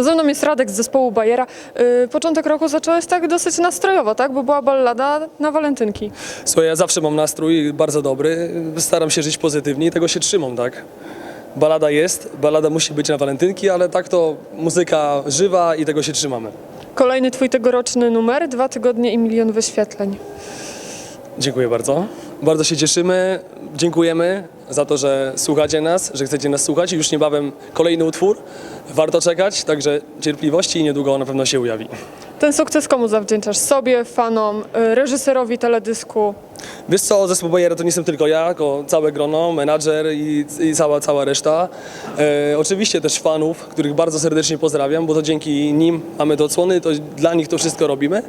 Ze mną jest Radek z zespołu Bajera. Yy, początek roku zacząłeś tak dosyć nastrojowo, tak? Bo była ballada na walentynki. Słuchaj, ja zawsze mam nastrój bardzo dobry, staram się żyć pozytywnie i tego się trzymam, tak? Balada jest, balada musi być na walentynki, ale tak to muzyka żywa i tego się trzymamy. Kolejny twój tegoroczny numer, dwa tygodnie i milion wyświetleń. Dziękuję bardzo. Bardzo się cieszymy, dziękujemy za to, że słuchacie nas, że chcecie nas słuchać. Już niebawem kolejny utwór. Warto czekać, także cierpliwości i niedługo na pewno się ujawi. Ten sukces komu zawdzięczasz? Sobie, fanom, yy, reżyserowi teledysku? Wiesz co, zespół Bajera to nie jestem tylko ja, tylko całe grono, menadżer i, i cała, cała reszta. E, oczywiście też fanów, których bardzo serdecznie pozdrawiam, bo to dzięki nim mamy te odsłony, to dla nich to wszystko robimy.